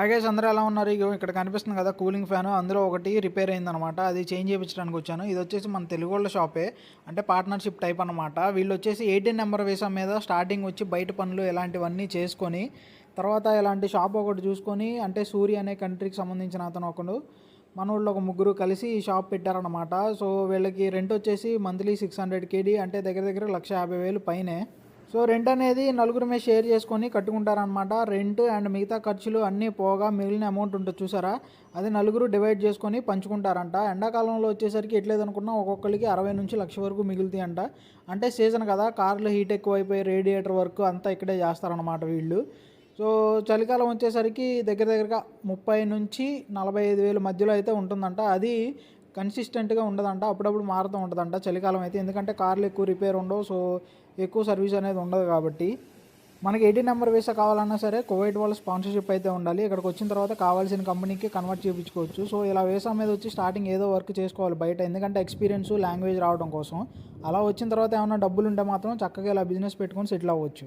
ఆగేజ్ అందరూ ఎలా ఉన్నారు? ఇగో ఇక్కడ కనిపిస్తుంది కదా కూలింగ్ ఫ్యాన్. అందులో ఒకటి రిపేర్ అయిందనమాట. అది చేంజ్ చేయించడానికి వచ్చాను. ఇది వచ్చేసి మన తెలుగు వాళ్ళ షాపే. అంటే పార్ట్నర్షిప్ టైప్ అనమాట వీళ్ళు వచ్చేసి ఎయిటీన్ నెంబర్ వేసా మీద స్టార్టింగ్ వచ్చి బయట పనులు ఇలాంటివన్నీ చేసుకొని తర్వాత ఇలాంటి షాప్ ఒకటి చూసుకొని అంటే సూర్య అనే కంట్రీకి సంబంధించిన అతను ఒకడు మన ఒక ముగ్గురు కలిసి ఈ షాప్ పెట్టారనమాట సో వీళ్ళకి రెంట్ వచ్చేసి మంత్లీ సిక్స్ హండ్రెడ్ కేడీ అంటే దగ్గర దగ్గర లక్ష యాభై వేలు పైనే. సో రెంట్ అనేది నలుగురు మీద షేర్ చేసుకొని కట్టుకుంటారనమాట రెంట్ అండ్ మిగతా ఖర్చులు అన్నీ పోగా మిగిలిన అమౌంట్ ఉంటుంది చూసారా? అది నలుగురు డివైడ్ చేసుకొని పంచుకుంటారంట. ఎండాకాలంలో వచ్చేసరికి ఎట్లేదనుకున్నా ఒక్కొక్కరికి అరవై నుంచి లక్ష వరకు మిగులుతాయి అంట అంటే సీజన్ కదా కార్లు హీట్ ఎక్కువైపోయి రేడియేటర్ వర్క్ అంతా ఇక్కడే చేస్తారనమాట వీళ్ళు. సో చలికాలం వచ్చేసరికి దగ్గర దగ్గరగా ముప్పై నుంచి నలభై ఐదు వేల మధ్యలో అయితే ఉంటుందంట. అది కన్సిస్టెంట్గా ఉండదంట అప్పుడప్పుడు మారుతూ ఉంటుందంట చలికాలం అయితే. ఎందుకంటే కార్లు ఎక్కువ రిపేర్ ఉండవు సో ఎక్కువ సర్వీస్ అనేది ఉండదు కాబట్టి. మనకి ఎయిటీ నెంబర్ వీసా కావాలన్నా సరే కువైట్ వాళ్ళ స్పాన్సర్షిప్ అయితే ఉండాలి. ఇక్కడికి వచ్చిన తర్వాత కావాల్సిన కంపెనీకి కన్వర్ట్ చేయించుకోవచ్చు. సో ఇలా వీసా మీద వచ్చి స్టార్టింగ్ ఏదో వర్క్ చేసుకోవాలి బయట. ఎందుకంటే ఎక్స్పీరియన్స్ లాంగ్వేజ్ రావడం కోసం. అలా వచ్చిన తర్వాత ఏమైనా డబ్బులు ఉంటే మాత్రం చక్కగా ఇలా బిజినెస్ పెట్టుకొని సెటిల్ అవ్వచ్చు.